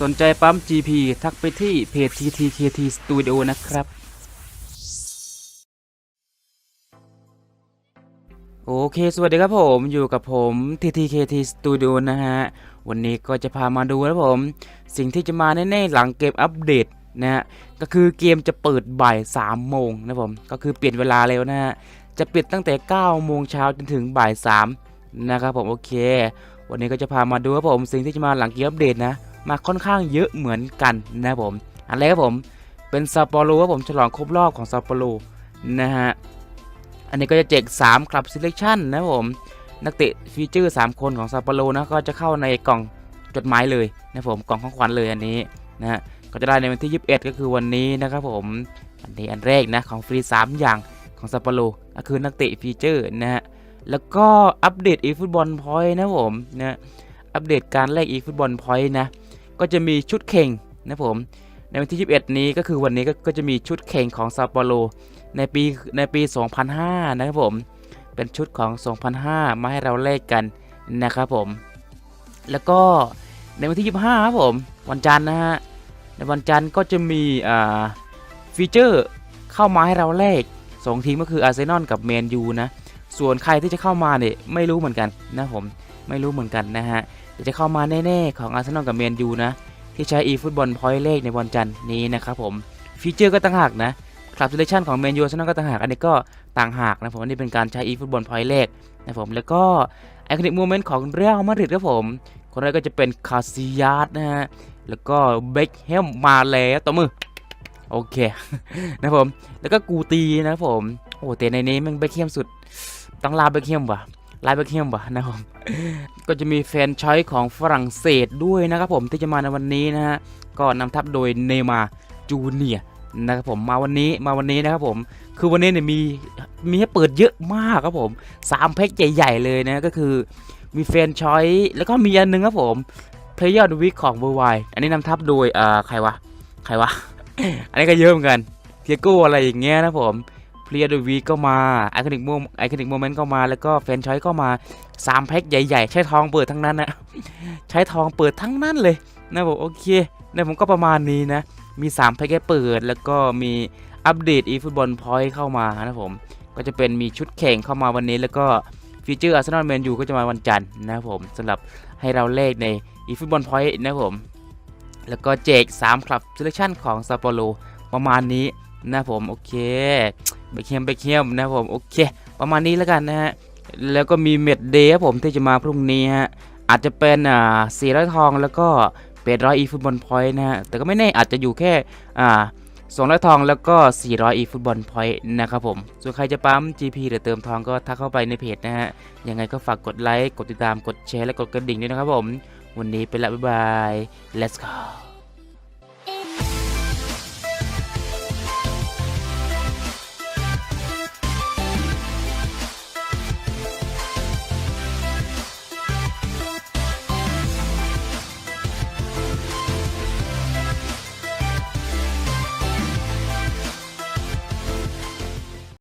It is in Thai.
สนใจปั๊ม GP ทักไปที่เพจ TTKT Studio นะครับ โอเค สวัสดีครับผม อยู่กับผม TTKT Studio นะฮะ วันนี้ก็จะพามาดูนะผม สิ่งที่จะมาแน่ๆหลังเกมอัปเดตนะฮะ ก็คือเกมจะเปิดบ่าย3โมงนะผม ก็คือเปลี่ยนเวลาแล้วนะฮะ จะปิดตั้งแต่ 9 โมงเช้าจนถึงบ่าย3นะครับผม โอเค วันนี้ก็จะพามาดูครับผม สิ่งที่จะมาหลังเกมอัปเดตนะ มาค่อนข้างเยอะเหมือนกันนะผม อันแรกครับผมเป็นซัปโปโรครับผมฉลองครบรอบของซัปโปโรนะฮะ อันนี้ก็จะแจก3คลับ selection นะผม นักเตะฟีเจอร์ 3 คนของซัปโปโรนะก็จะเข้าในกล่องจดหมายเลยนะผมกล่องของขวัญเลยอันนี้นะฮะก็จะได้ในวันที่ 21 ก็คือวันนี้นะครับผม อันนี้อันแรกนะของฟรี 3 อย่างของซัปโปโรก็คือนักเตะฟีเจอร์นะฮะแล้วก็อัปเดตอีฟุตบอลพอยต์นะผมนะอัปเดตการแลกอีฟุตบอลพอยต์นะ ก็จะมีชุดเข่งนะผม ในวันที่ 21 นี้ก็คือวันนี้ก็กจะมีชุดเข่งของซาโปโลในปีในปี 2005 นะครับผม เป็นชุดของ 2005 มาให้เราแลกกันนะครับผม แล้วก็ในวันที่ 25 ครับผม วันจันทร์นะฮะ ในวันจันทร์ก็จะมีอ่าฟีเจอร์เข้ามาให้เราแลกสองทีมก็คืออาร์เซนอลกับแมนยูนะ ส่วนใครที่จะเข้ามาเนี่ยไม่รู้เหมือนกันนะผม ไม่รู้เหมือนกันนะฮะแต่จะเข้ามาแน่ๆของอาร์เซนอลกับแมนยูนะ ที่ใช้ eFootball Point เลขในวันจันทร์นี้นะครับผมฟีเจอร์ก็ต่างหากนะคลับ selection ของแมนยูอาร์เซนอลก็ต่างหากอันนี้ก็ต่างหากนะผมอันนี้เป็นการใช้ eFootball Point เลขนะผมแล้วก็ไอคอนิกโมเมนต์ของเรอัลมาดริดครับผม คนแรกก็จะเป็นคาซิยาสนะฮะแล้วก็เบคแฮมมาแล้วต่อมือโอเคนะผมแล้วก็กูตีนะครับผมโอ้แต่ในนี้มันเบคแฮมสุดต้องลาเบคแฮมว่ะ ไลาเบคแฮมว่ะนะครับ ก็จะมีแฟนชอยของฝรั่งเศสด้วยนะครับผมที่จะมาในวันนี้นะฮะ ก็นำทัพโดยเนมาจูเนียนะครับผมมาวันนี้มาวันนี้นะครับผมคือวันนี้เนี่ยมีมีให้เปิดเยอะมากครับผมสามแพ็คใหญ่ ๆ เลยนะก็คือมีแฟนชอยแล้วก็มีอันหนึงครับผม Player of the Week ของเบอร์ไวอันนี้นำทัพโดยเอ่าใครวะใครวะ อันนี้ก็เยอะเหมือนกันเทียโก้อะไรอย่างเงี้ยนะผม Player of the Week ก็มาไอคอนิกโมไอคอนิกโมเมนต์ก็มาแล้วก็แฟนชอยก็มาสามแพ็คใหญ่ๆ ใช้ทองเปิดทั้งนั้นนะใช้ทองเปิดทั้งนั้นเลยนะผมโอเคนะผมก็ประมาณนี้นะ มี 3 แพ็คให้เปิด แล้วก็มีอัปเดต eFootball Point เข้ามานะผม ก็จะเป็นมีชุดแข่งเข้ามาวันนี้แล้วก็ฟีเจอร์ Arsenal Man U ก็จะมาวันจันทร์นะครับผมสำหรับให้เราเลขใน eFootball Point นะครับผม แล้วก็แจก3คลับ selection ของ s a p p o r o ประมาณนี้นะผม โอเค เบคเฮมเบคเฮมนะครับผมโอเค ประมาณนี้แล้วกันนะฮะแล้วก็มีเม็ดเดย์ครับผมที่จะมาพรุ่งนี้ฮะอาจจะเป็นอ่าสี่ร้อยทองแล้วก็เป็ดร้อยอีฟุตบอลพอยต์นะฮะแต่ก็ไม่แน่อาจจะอยู่แค่อ่าสองร้อยทองแล้วก็ 400 อีฟุตบอลพอยต์นะครับผมส่วนใครจะปั๊ม GP หรือเติมทองก็ทักเข้าไปในเพจนะฮะ ยังไงก็ฝากกดไลค์ กดติดตาม กดแชร์ และกดกระดิ่งด้วยนะครับผม วันนี้ไปละ บ๊ายบาย let's go